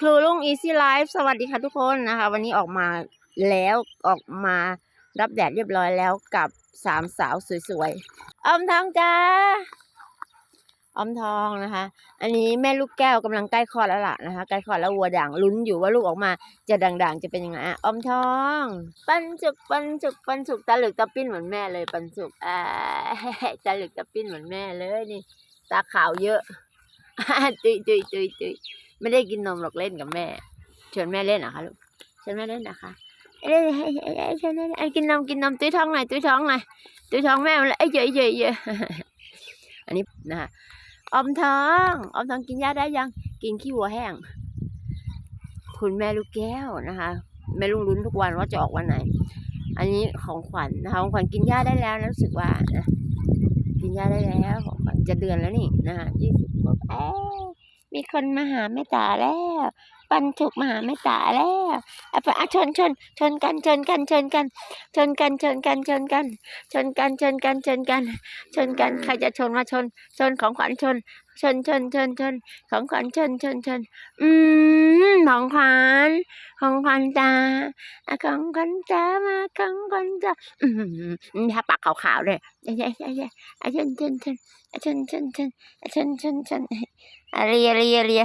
ครูลุง Easy Life สวัสดีค่ะทุกคนนะคะ วันนี้ออกมาแล้วออกมารับแดดเรียบร้อยแล้วกับสามสาวสวยๆออมทองจ้าออมทองนะคะ อันนี้แม่ลูกแก้วกำลังใกล้คลอดแล้วล่ะนะคะใกล้คลอดแล้ววัวด่างลุ้นอยู่ว่าลูกออกมาจะด่างๆ จะเป็นยังไงอะออมทอง ปันจุกปันจุกปันจุกตาเหลึกตาปิ้นเหมือนแม่เลย ปันจุกอ่าตาเหลึกตาปิ้นเหมือนแม่เลยนี่ ตาขาวเยอะตุยตุยตุยตุย ไม่ได้กินนมหรอกเล่นกับแม่ชวนแม่เล่นเหรอคะลูกชวนแม่เล่นนะคะเล่นให้ให้ให้ชวนเล่นอะกินนมกินนมตุ้ยท้องหน่อยตุ้ยท้องหน่อยตุ้ยท้องแม่มันเลยเอ้ยเยอะเยอะเยอะอันนี้นะคะอมท้องอมท้องกินยาได้ยังกินขี้วัวแห้ง คุณแม่ลูกแก้วนะคะแม่ลุงลุ้นทุกวันว่าจะออกวันไหน อันนี้ของขวัญนะคะของขวัญกินยาได้แล้วนะรู้สึกว่านะกินยาได้แล้วของขวัญจะเดือนแล้วนี่นะคะยี่สิบกว่าเอ้ย มีคนมาหาแม่จ๋าแล้วปันฉุกมาหาแม่ตาแล้วอาไปอะชนชนชนกันชนกันชนกัน ชนกันชนกันชนกัน ชนกันชนกันชนกัน ชนกันใครจะชนมาชน ชนของขวัญชน ชนชนชนชนของขวัญชนชนชนอืมของขวัญของขวัญตาอะของขวัญตามาของขวัญตาอืมถ้าปากขาวๆเลยเย้เย้เย้ย้อะชนชนชนอะชนชนชนอะชนชนชนอะเรียเรียเรีย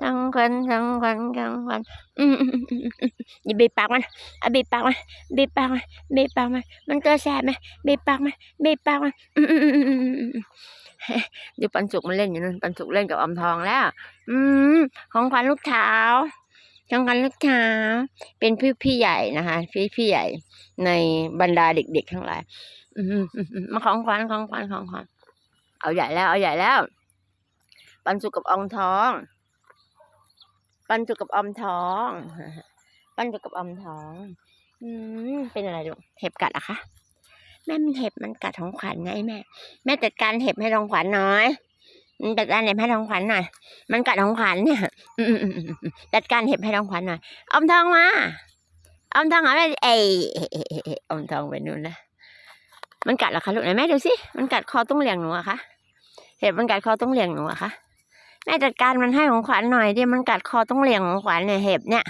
ทั้งคนทั้งตัวดำยันลิ้นไอ้กังกันกังกันอืมอย่าบีบปากมันเอาบีบปากมันบีบปากมันบีบปากมันมันตัวแสบไหมบีบปากมันบีบปากมันอืมอืมอืมอืมอืมอืมเดี๋ยวปันสุกมันเล่นอยู่นั่นปันสุกเล่นกับอมทองแล้ว อืมของขวัญลูกเท้าของขวัญลูกเท้าเป็นพี่พี่ใหญ่นะคะ พี่พี่ใหญ่ในบรรดาเด็กๆทั้งหลายอืมมาของขวัญของขวัญของขวัญเอาใหญ่แล้วเอาใหญ่แล้ว ปันสุกกับอองทอง ปันสุกกับออมทอง ปันสุกกับออมทอง อืมเป็นอะไรลูกเห็บกัดเหรอะคะแม่มันเห็บมันกัดของขวัญไงแม่ แม่จัดการเห็บให้ของขวัญหน่อยอืมจัดการเห็บให้ของขวัญหน่อย มันกัดของขวัญเนี่ยอืมอืมอืมอืมอืมจัดการเห็บให้ของขวัญหน่อยออมทองมาออมทองหาแม่เอยเอยเอยเอยเอยออมทองไปนู่นนะมันกัดเหรอคะลูกไหนแม่ดูสิมันกัดคอต้องเหลียงหนูอะคะเห็บมันกัดคอต้องเหลียงหนูอะคะ แม่จัดการมันให้ของขวัญหน่อยดิมันกัดคอต้องเหลี่ยงของขวัญเนี่ยเห็บเนี่ย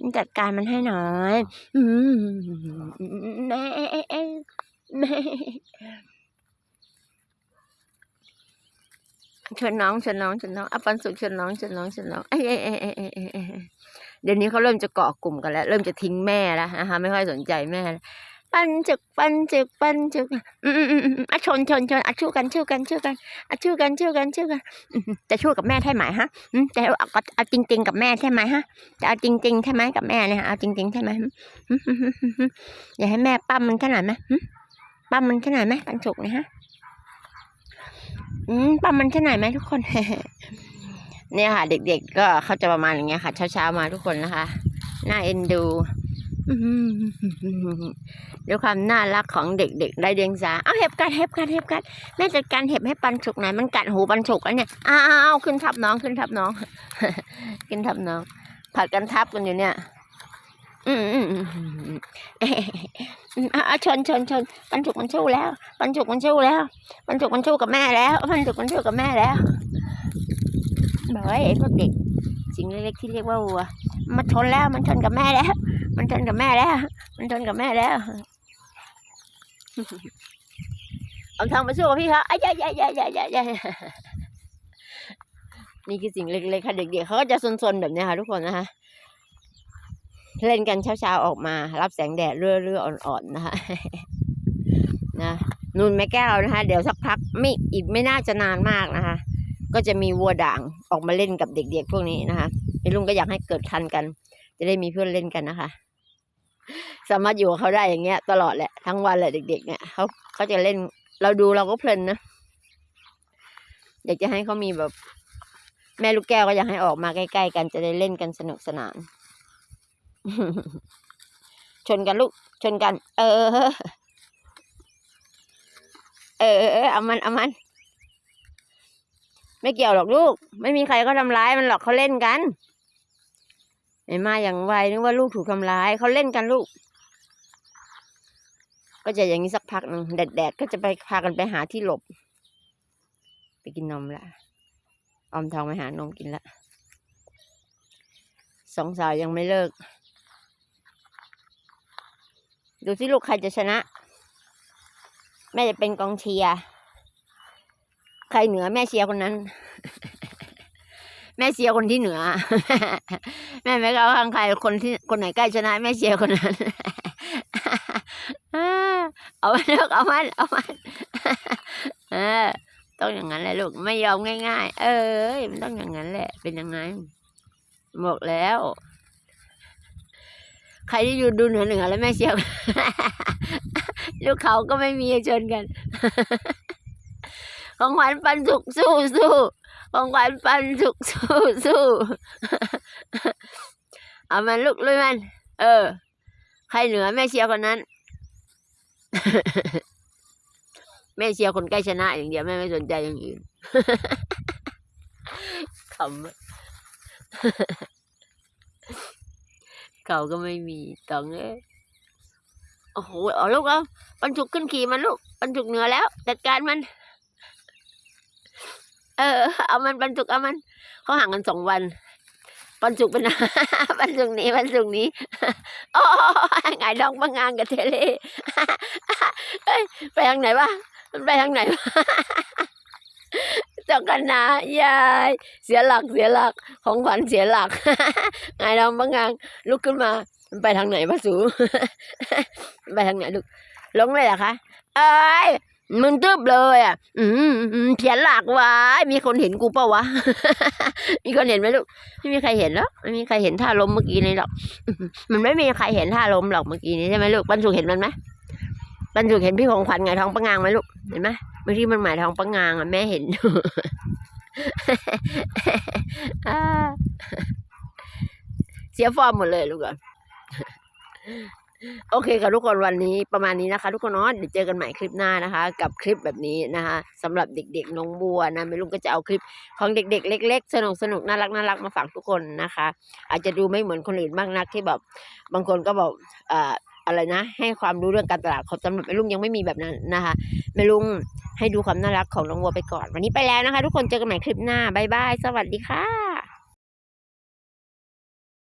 มันจัดการมันให้หน่อยอแม่แม่ชวนน้องชวนน้องชวนน้องอปันสุกชวนน้องชวนน้องชวนน้องเอ้ยเอ้ยเอ้ยเอ้ยเอ้ยเอ้ยเอ้ยเดี๋ยวนี้เขาเริ่มจะเกาะกลุ่มกันแล้ว เริ่มจะทิ้งแม่แล้วนะคะไม่ค่อยสนใจแม่แล้ว ปันจึกปันจึกปันจึกอืมอืมอืมอืมอะชนชนชนอะชู้กันชู้กันชู้กันอะชู้กันชู้กันชู้กันจะชู้กับแม่ใช่ไหมฮะอืมจะเอาเอาเอาจริงกับแม่ใช่ไหมฮะจะเอาจริงๆใช่ไหมกับแม่เนี่ยเอาจริงๆใช่ไหมอย่าให้แม่ปั้มมันขนาดไหมปั้มมันขนาดไหมปันสุกนี่ยฮะอืมปั้มมันแค่ไหนไหมทุกคนเนี่ยค่ะ เด็กๆก็เขาจะประมาณอย่างเงี้ยค่ะ เช้าๆมาทุกคนนะคะน่าเอ็นดู ด้วยความน่ารักของเด็กๆได้เดียงสาเอาเห็บกัดเห็บกัดเห็บกัดแม่จัดการเห็บให้ปันฉุกหน่อยมันกัดหูปันฉุกแล้วเนี่ยอ้าวขึ้นทับน้องขึ้นทับน้องขึ้นทับน้องผัดกันทับกันอยู่เนี่ย อืมอืมอืมอืมอืมเอ๊ะอะชนชนชนปันฉุกมันชู้แล้ว ปันฉุกมันชู้แล้ว ปันฉุกมันชู้กับแม่แล้ว ปันฉุกมันชู้กับแม่แล้วบอกว่าไอ้พวกเด็ก สิ่งเล็กๆที่เรียกว่าวัว มันชนแล้ว มันชนกับแม่แล้ว มันชนกับแม่แล้ว มันชนกับแม่แล้วเอาทางมาสู้กับพี่เขาอ้ยยยยยยยนี่คือสิ่งเล็กๆค่ะเด็กๆเขาก็จะซนๆแบบนี้ค่ะทุกคนนะคะเล่นกันเช้าๆออกมา รับแสงแดดเรื่อยๆอ่อนๆนะคะนะนุ่นแม่แก้วนะคะ เดี๋ยวสักพักไม่อีกไม่น่าจะนานมากนะคะ ก็จะมีวัวด่างออกมาเล่นกับเด็กๆพวกนี้นะคะ พี่ลุงก็อยากให้เกิดทันกัน จะได้มีเพื่อนเล่นกันนะคะ สามารถอยู่กับเขาได้อย่างเงี้ย ตลอดแหละทั้งวันแหละเด็ก ๆ เนี่ยเขาเขาจะเล่นเราดูเราก็เพลินนะอยากจะให้เขามีแบบ แม่ลูกแก้วก็อยากให้ออกมาใกล้ๆกันจะได้เล่นกันสนุกสนาน ชนกันลูก ชนกัน เออ เออเออเออเอามันเอามันไม่เกี่ยวหรอกลูก ไม่มีใครเขาทำร้ายมันหรอกเขาเล่นกัน ไอ้มาอย่างไวนึกว่าลูกถูกทำร้ายเขาเล่นกันลูก ก็จะอย่างนี้สักพักหนึ่งแดดแดดก็จะไปพากันไปหาที่หลบ ไปกินนมละออมทองไปหานมกินละสองสาวยังไม่เลิก ดูที่ลูกใครจะชนะ แม่จะเป็นกองเชียร์ใครเหนือแม่เชียร์คนนั้น แม่เชียร์คนที่เหนือ ม่ไม่เข้าข้างใครคนที่คนไหนใกล้ชนะแม่เชียร์คนนั้น เอามันลูกเอามันเอามันเออต้องอย่างนั้นแหละลูกไม่ยอมง่าย ๆ เอ้ยมันต้องอย่างนั้นแหละ เป็นยังไงบอกแล้ว ใครที่อยู่ดูเหนือเหนือแล้วแม่เชียร์ลูกเขาก็ไม่มีเชิญกัน ของขวัญปันสุกสู้สู้ของขวัญปันสุกสู้สู้ เอามันลูกลุยมัน เออ ใครเหนือแม่เชียร์คนนั้น แม่เชียร์คนใกล้ชนะอย่างเดียวแม่ไม่สนใจอย่างอื่นขำเขาก็ไม่มีตังเอ้ยโอ้โหเอาลูกเอาปันจุกขึ้นขี่มันลูกปันจุกเหนือแล้วจัดการมัน เออ เอามันปันจุกเอามันเขาห่างกันสองวัน ปันจุกเป็นปันจุกนี้ปันจุกนี้โอ้ไงดองบางงานกับเทเลเอ้ยไปทางไหนวะไปทางไหนวะเจ้ากันนะยายเสียหลักเสียหลักของขวัญเสียหลักไงดองบางงานลุกขึ้นมาไปทางไหนวะสูไปทางไหนลูกลงเลยเหรอคะเอ้ย มึงตึบเลยอะ อืมเขียนหลักไว้ มีคนเห็นกูเปล่าวะ มีคนเห็นไหมลูก ไม่มีใครเห็นหรอกไม่มีใครเห็นท่าล้มเมื่อกี้นี้หรอก มันไม่มีใครเห็นท่าล้มหรอกเมื่อกี้นี้ใช่ไหมลูก ปันสุกเห็นมันไหมปันสุกเห็นพี่ของขวัญไงท้องปะงางไหมลูก เห็นไหมบางทีมันหมายท้องปะงางอะแม่เห็นเสียฟอร์มหมดเลยลูกอะ โอเคค่ะทุกคนวันนี้ประมาณนี้นะคะ ทุกคนเนาะเดี๋ยวเจอกันใหม่คลิปหน้านะคะ กับคลิปแบบนี้นะคะสำหรับเด็กๆน้องบัวนะไม่ลุงก็จะเอาคลิปของเด็ก ๆ เล็ก ๆ สนุกสนุกน่ารักน่ารักมาฝากทุกคนนะคะ อาจจะดูไม่เหมือนคนอื่นมากนักที่แบบบางคนก็บอกเอ่ออะไรนะ ให้ความรู้เรื่องการตลาดของสำหรับแม่ลุงยังไม่มีแบบนั้นนะคะแม่ลุงให้ดูความน่ารักของน้องวัวไปก่อน วันนี้ไปแล้วนะคะ ทุกคนเจอกันใหม่คลิปหน้าบ๊ายบายสวัสดีค่ะ